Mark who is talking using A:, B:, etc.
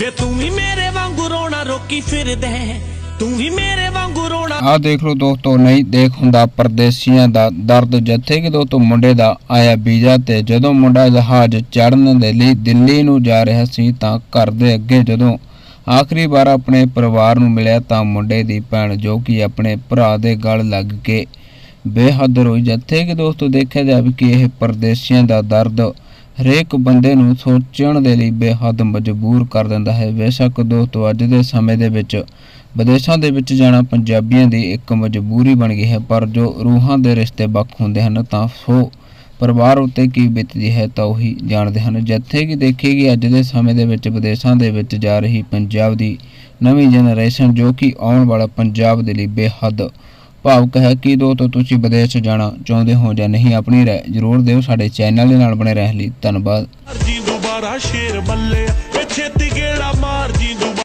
A: ਵੇ ਤੂੰ ਵੀ ਮੇਰੇ ਵਾਂਗੂ ਰੋਣਾ ਰੋਕੀ ਫਿਰਦਾ ਤੂੰ ਵੀ ਮੇਰੇ ਵਾਂਗੂ ਰੋਣਾ
B: ਆ ਦੇਖ ਲਓ ਦੋਸਤੋ, ਨਹੀਂ ਦੇਖ ਹੁੰਦਾ, ਪਰਦੇਸੀਆਂ ਦਾ ਦਰਦ ਜਿੱਥੇ ਕਿ ਦੋਸਤੋ ਮੁੰਡੇ ਦਾ ਆਇਆ ਵੀਜ਼ਾ ਤੇ ਜਦੋਂ ਮੁੰਡਾ ਜਹਾਜ਼ ਚੜਨ ਦੇ ਲਈ ਦਿੱਲੀ ਨੂੰ ਜਾ ਰਿਹਾ ਸੀ ਤਾਂ ਘਰ ਦੇ ਅੱਗੇ ਜਦੋਂ ਆਖਰੀ ਵਾਰ ਆਪਣੇ ਪਰਿਵਾਰ ਨੂੰ ਮਿਲਿਆ ਤਾਂ ਮੁੰਡੇ ਦੀ ਭੈਣ ਜੋ ਕਿ ਆਪਣੇ ਭਰਾ ਦੇ ਗਲ ਲੱਗ ਕੇ ਬੇਹੱਦ ਰੋਈ। ਜਿੱਥੇ ਕਿ ਦੋਸਤੋ ਦੇਖਿਆ ਜਾਵੇ ਕਿ ਇਹ ਪਰਦੇਸੀਆਂ ਦਾ ਦਰਦ ਹਰੇਕ ਬੰਦੇ ਨੂੰ ਸੋਚਣ ਦੇ ਲਈ ਬੇਹੱਦ ਮਜਬੂਰ ਕਰ ਦਿੰਦਾ ਹੈ। ਬੇਸ਼ੱਕ ਦੋਸਤੋ, ਅੱਜ ਦੇ ਸਮੇਂ ਦੇ ਵਿੱਚ ਵਿਦੇਸ਼ਾਂ ਦੇ ਵਿੱਚ ਜਾਣਾ ਪੰਜਾਬੀਆਂ ਦੀ ਇੱਕ ਮਜਬੂਰੀ ਬਣ ਗਈ ਹੈ, ਪਰ ਜੋ ਰੂਹਾਂ ਦੇ ਰਿਸ਼ਤੇ ਵੱਖ ਹੁੰਦੇ ਹਨ, ਤਾਂ ਸੋ ਪਰਿਵਾਰ ਉੱਤੇ ਕੀ ਬੀਤਦੀ ਹੈ, ਤਾਂ ਉਹੀ ਜਾਣਦੇ ਹਨ। ਜਿੱਥੇ ਕਿ ਦੇਖੇਗੀ ਅੱਜ ਦੇ ਸਮੇਂ ਦੇ ਵਿੱਚ ਵਿਦੇਸ਼ਾਂ ਦੇ ਵਿੱਚ ਜਾ ਰਹੀ ਪੰਜਾਬ ਦੀ ਨਵੀਂ ਜਨਰੇਸ਼ਨ ਜੋ ਕਿ ਆਉਣ ਵਾਲਾ ਪੰਜਾਬ ਦੇ ਲਈ ਬੇਹੱਦ ਭਾਵਕ ਹੈ ਕਿ ਦੋ ਤੋਂ ਤੁਸੀਂ ਵਿਦੇਸ਼ ਜਾਣਾ ਚਾਹੁੰਦੇ ਹੋ ਜਾਂ ਨਹੀਂ, ਆਪਣੀ ਰਾਏ ਜ਼ਰੂਰ ਦਿਓ। ਸਾਡੇ ਚੈਨਲ ਦੇ ਨਾਲ ਬਣੇ ਰਹਿਣ ਲਈ ਧੰਨਵਾਦ।
A: ਜੀ ਦੁਬਾਰਾ ਸ਼ੇਰ ਬੱਲੇ ਛੇਤੀ